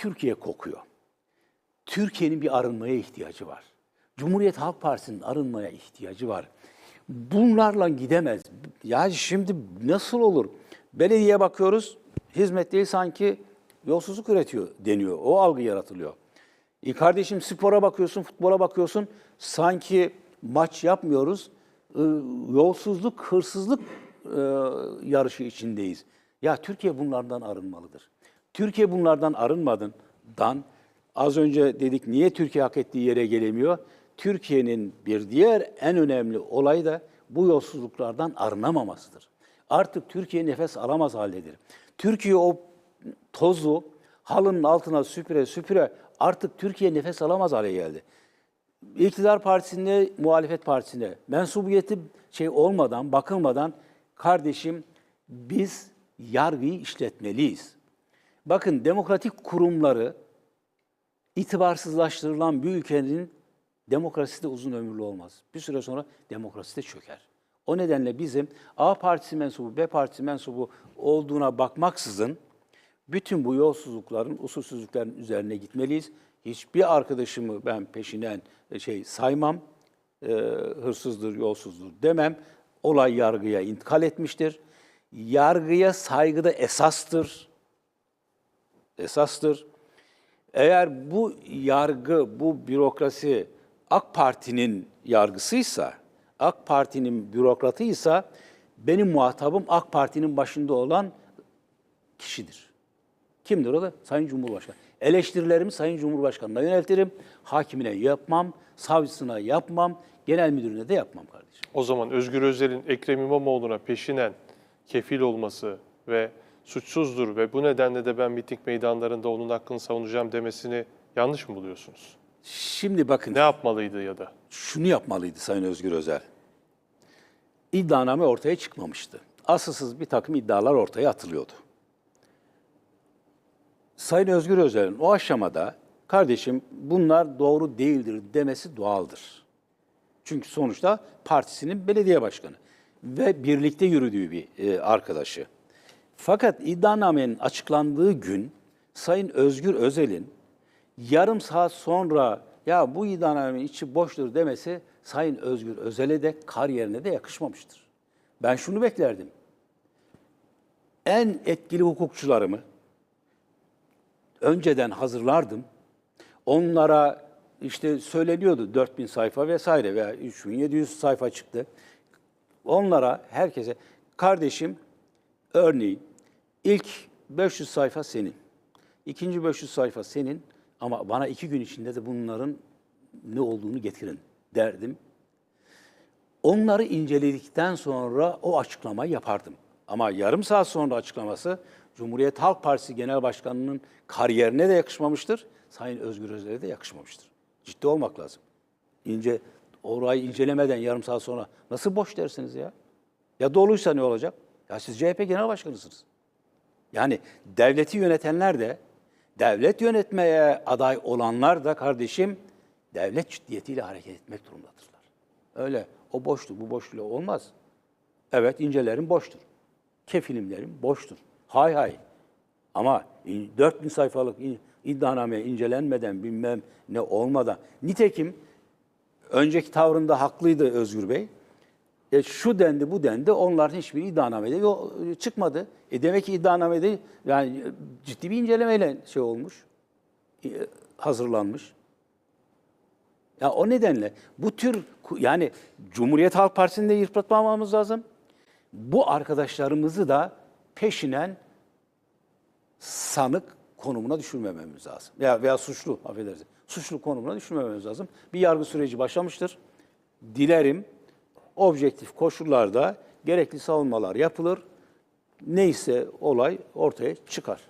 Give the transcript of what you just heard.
Türkiye kokuyor. Türkiye'nin bir arınmaya ihtiyacı var. Cumhuriyet Halk Partisi'nin arınmaya ihtiyacı var. Bunlarla gidemez. Ya şimdi nasıl olur? Belediye bakıyoruz, hizmet değil sanki yolsuzluk üretiyor deniyor. O algı yaratılıyor. E kardeşim spora bakıyorsun, futbola bakıyorsun. Sanki maç yapmıyoruz. e, yolsuzluk, hırsızlık e, yarışı içindeyiz. Ya Türkiye bunlardan arınmalıdır. Türkiye bunlardan arınmadan az önce dedik niye Türkiye hak ettiği yere gelemiyor? Türkiye'nin bir diğer en önemli olayı da bu yolsuzluklardan arınamamasıdır. Artık Türkiye nefes alamaz haldedir. Türkiye o tozu halının altına süpüre süpüre artık Türkiye nefes alamaz hale geldi. İktidar partisinde, muhalefet partisinde mensubiyeti şey olmadan, bakılmadan kardeşim biz yargıyı işletmeliyiz. Bakın demokratik kurumları itibarsızlaştırılan bir ülkenin demokrasisi de uzun ömürlü olmaz. Bir süre sonra demokrasi de çöker. O nedenle bizim A partisi mensubu, B partisi mensubu olduğuna bakmaksızın bütün bu yolsuzlukların, usulsüzlüklerin üzerine gitmeliyiz. Hiçbir arkadaşımı ben peşinden e, şey saymam, e, hırsızdır, yolsuzdur demem. Olay yargıya intikal etmiştir. Yargıya saygı da esastır. Esastır. Eğer bu yargı, bu bürokrasi AK Parti'nin yargısıysa, AK Parti'nin bürokratıysa benim muhatabım AK Parti'nin başında olan kişidir. Kimdir o da? Sayın Cumhurbaşkanı. Eleştirilerimi Sayın Cumhurbaşkanı'na yöneltirim. Hakimine yapmam, savcısına yapmam, genel müdürüne de yapmam kardeşim. O zaman Özgür Özel'in Ekrem İmamoğlu'na peşinen kefil olması ve suçsuzdur ve bu nedenle de ben miting meydanlarında onun hakkını savunacağım demesini yanlış mı buluyorsunuz? Şimdi bakın Ne yapmalıydı ya da? şunu yapmalıydı Sayın Özgür Özel. İddianame ortaya çıkmamıştı. Asılsız bir takım iddialar ortaya atılıyordu. Sayın Özgür Özel'in o aşamada kardeşim bunlar doğru değildir demesi doğaldır. Çünkü sonuçta partisinin belediye başkanı ve birlikte yürüdüğü bir e, arkadaşı. Fakat iddianamenin açıklandığı gün Sayın Özgür Özel'in yarım saat sonra ya bu iddianamenin içi boştur demesi Sayın Özgür Özel'e de kariyerine de yakışmamıştır. Ben şunu beklerdim. En etkili hukukçularımı önceden hazırlardım. Onlara işte söyleniyordu 4000 sayfa vesaire veya 3700 sayfa çıktı. Onlara herkese kardeşim örneğin ilk 500 sayfa senin. ikinci 500 sayfa senin ama bana iki gün içinde de bunların ne olduğunu getirin derdim. Onları inceledikten sonra o açıklamayı yapardım. Ama yarım saat sonra açıklaması Cumhuriyet Halk Partisi Genel Başkanı'nın kariyerine de yakışmamıştır. Sayın Özgür Özel'e de yakışmamıştır. Ciddi olmak lazım. İnce, orayı incelemeden yarım saat sonra nasıl boş dersiniz ya? Ya doluysa ne olacak? Ya siz CHP Genel Başkanısınız. Yani devleti yönetenler de, devlet yönetmeye aday olanlar da kardeşim devlet ciddiyetiyle hareket etmek durumundadırlar. Öyle o boştu, bu boşluğu olmaz. Evet incelerim boştur. Kefilimlerim boştur. Hay hay. Ama in- 4000 sayfalık iddianame incelenmeden bilmem ne olmadan. Nitekim önceki tavrında haklıydı Özgür Bey. E, şu dendi bu dendi onların hiçbir iddianamede yo- çıkmadı. E demek ki iddianamede yani e, ciddi bir incelemeyle şey olmuş, e, hazırlanmış. Ya o nedenle bu tür yani Cumhuriyet Halk Partisi'ni de yıpratmamamız lazım. Bu arkadaşlarımızı da peşinen sanık konumuna düşürmememiz lazım. Veya, veya suçlu, affedersin. Suçlu konumuna düşürmememiz lazım. Bir yargı süreci başlamıştır. Dilerim objektif koşullarda gerekli savunmalar yapılır. Neyse olay ortaya çıkar.